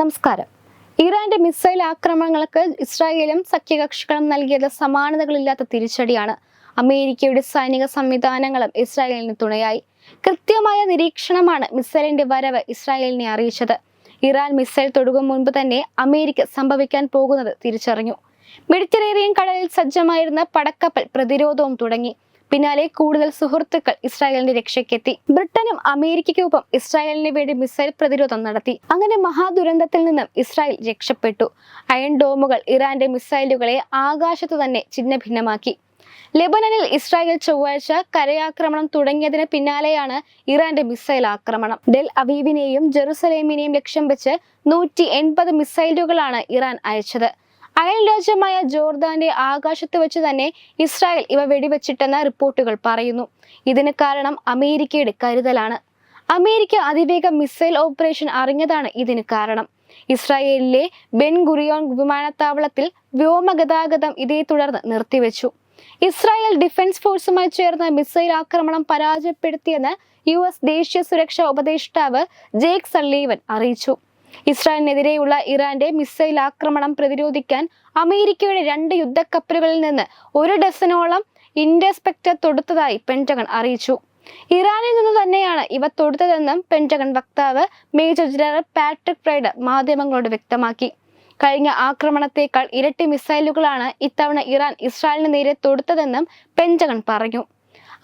നമസ്കാരം. ഇറാന്റെ മിസൈൽ ആക്രമണങ്ങൾക്ക് ഇസ്രായേലും സഖ്യകക്ഷികളും നൽകിയത് സമാനതകളില്ലാത്ത തിരിച്ചടിയാണ്. അമേരിക്കയുടെ സൈനിക സംവിധാനങ്ങളും ഇസ്രായേലിന് തുണയായി. കൃത്യമായ നിരീക്ഷണമാണ് മിസൈലിന്റെ വരവ് ഇസ്രായേലിനെ അറിയിച്ചത്. ഇറാൻ മിസൈൽ തൊടുകും മുൻപ് തന്നെ അമേരിക്ക സംഭവിക്കാൻ പോകുന്നത് തിരിച്ചറിഞ്ഞു. മെഡിറ്ററേനിയൻ കടലിൽ സജ്ജമായിരുന്ന പടക്കപ്പൽ പ്രതിരോധവും തുടങ്ങി. പിന്നാലെ കൂടുതൽ സുഹൃത്തുക്കൾ ഇസ്രായേലിന്റെ രക്ഷയ്ക്കെത്തി. ബ്രിട്ടനും അമേരിക്കയ്ക്കൊപ്പം ഇസ്രായേലിന് വേണ്ടി മിസൈൽ പ്രതിരോധം നടത്തി. അങ്ങനെ മഹാദുരന്തത്തിൽ നിന്നും ഇസ്രായേൽ രക്ഷപ്പെട്ടു. അയൺ ഡോമുകൾ ഇറാന്റെ മിസൈലുകളെ ആകാശത്തു തന്നെ ഛിന്നഭിന്നമാക്കി. ലെബനനിൽ ഇസ്രായേൽ ചൊവ്വാഴ്ച കരയാക്രമണം തുടങ്ങിയതിന് പിന്നാലെയാണ് ഇറാന്റെ മിസൈൽ ആക്രമണം. ഡെൽ അവീവിനെയും ജെറുസലേമിനെയും ലക്ഷ്യം വെച്ച് നൂറ്റി എൺപത് മിസൈലുകളാണ് ഇറാൻ അയച്ചത്. അയൽ രാജ്യമായ ജോർദാന്റെ ആകാശത്ത് വെച്ച് തന്നെ ഇസ്രായേൽ ഇവ വെടിവെച്ചിട്ടെന്ന റിപ്പോർട്ടുകൾ പറയുന്നു. ഇതിന് കാരണം അമേരിക്കയുടെ കരുതലാണ്. അമേരിക്ക അതിവേഗ മിസൈൽ ഓപ്പറേഷൻ അറിഞ്ഞതാണ് ഇതിന് കാരണം. ഇസ്രായേലിലെ ബെൻ ഗുറിയോൺ വിമാനത്താവളത്തിൽ വ്യോമഗതാഗതം ഇതേ തുടർന്ന് നിർത്തിവെച്ചു. ഇസ്രായേൽ ഡിഫൻസ് ഫോഴ്സുമായി ചേർന്ന മിസൈൽ ആക്രമണം പരാജയപ്പെടുത്തിയെന്ന് യു എസ് ദേശീയ സുരക്ഷാ ഉപദേഷ്ടാവ് ജേക്ക് സള്ളീവൻ അറിയിച്ചു. ഇസ്രായേലിനെതിരെയുള്ള ഇറാന്റെ മിസൈൽ ആക്രമണം പ്രതിരോധിക്കാൻ അമേരിക്കയുടെ രണ്ട് യുദ്ധക്കപ്പലുകളിൽ നിന്ന് ഒരു ഡസനോളം ഇൻഡസ്പെക്ടർ തൊടുത്തതായി പെന്റഗൺ അറിയിച്ചു. ഇറാനിൽ നിന്ന് തന്നെയാണ് ഇവ തൊടുത്തതെന്നും പെന്റഗൺ വക്താവ് മേജർ ജനറൽ പാട്രിക് ഫ്രൈഡ് മാധ്യമങ്ങളോട് വ്യക്തമാക്കി. കഴിഞ്ഞ ആക്രമണത്തേക്കാൾ ഇരട്ടി മിസൈലുകളാണ് ഇത്തവണ ഇറാൻ ഇസ്രായേലിന് നേരെ തൊടുത്തതെന്നും പെന്റഗൺ പറഞ്ഞു.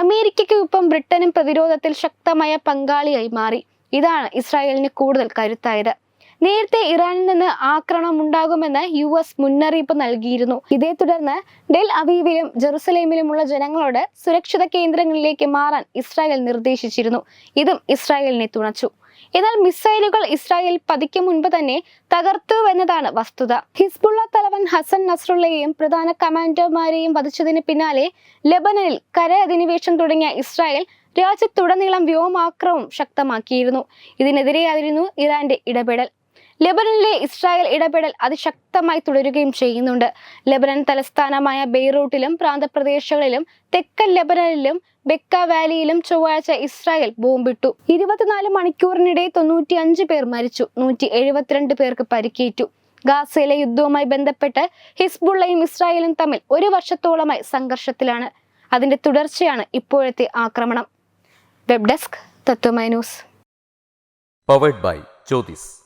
അമേരിക്കയ്ക്കൊപ്പം ബ്രിട്ടനും പ്രതിരോധത്തിൽ ശക്തമായ പങ്കാളിയായി മാറി. ഇതാണ് ഇസ്രായേലിന് കൂടുതൽ കരുത്തായത്. നേരത്തെ ഇറാനിൽ നിന്ന് ആക്രമണം ഉണ്ടാകുമെന്ന് യു എസ് മുന്നറിയിപ്പ് നൽകിയിരുന്നു. ഇതേ തുടർന്ന് ഡെൽ അവീവിലും ജെറുസലേമിലുമുള്ള ജനങ്ങളോട് സുരക്ഷിത കേന്ദ്രങ്ങളിലേക്ക് മാറാൻ ഇസ്രായേൽ നിർദ്ദേശിച്ചിരുന്നു. ഇതും ഇസ്രായേലിനെ തുണച്ചു. എന്നാൽ മിസൈലുകൾ ഇസ്രായേൽ പതിക്കും മുൻപ് തന്നെ തകർത്തു എന്നതാണ് വസ്തുത. ഹിസ്ബുള്ള തലവൻ ഹസൻ നസ്രുള്ളയെയും പ്രധാന കമാൻഡർമാരെയും വധിച്ചതിന് പിന്നാലെ ലെബനനിൽ കര അധിനിവേശം തുടങ്ങിയ ഇസ്രായേൽ രാജ്യത്തുടനീളം വ്യോമാക്രമം ശക്തമാക്കിയിരുന്നു. ഇതിനെതിരെയായിരുന്നു ഇറാന്റെ ഇടപെടൽ. ലെബനനിലെ ഇസ്രായേൽ ഇടപെടൽ അതിശക്തമായി തുടരുകയും ചെയ്യുന്നുണ്ട്. ലെബനൻ തലസ്ഥാനമായ ബെയ്റൂട്ടിലും പ്രാന്തപ്രദേശങ്ങളിലും തെക്കൻ ലെബനനിലും ബെക്ക വാലിയിലും ചൊവ്വാഴ്ച ഇസ്രായേൽ ബോംബിട്ടു. ഇരുപത്തിനാല് മണിക്കൂറിനിടെ തൊണ്ണൂറ്റി അഞ്ച് പേർ മരിച്ചു. നൂറ്റി എഴുപത്തിരണ്ട് പേർക്ക് പരിക്കേറ്റു. ഗാസയിലെ യുദ്ധവുമായി ബന്ധപ്പെട്ട് ഹിസ്ബുള്ളയും ഇസ്രായേലും തമ്മിൽ ഒരു വർഷത്തോളമായി സംഘർഷത്തിലാണ്. അതിന്റെ തുടർച്ചയാണ് ഇപ്പോഴത്തെ ആക്രമണം. Web desk Tatwamayi news. Powered by Jyothis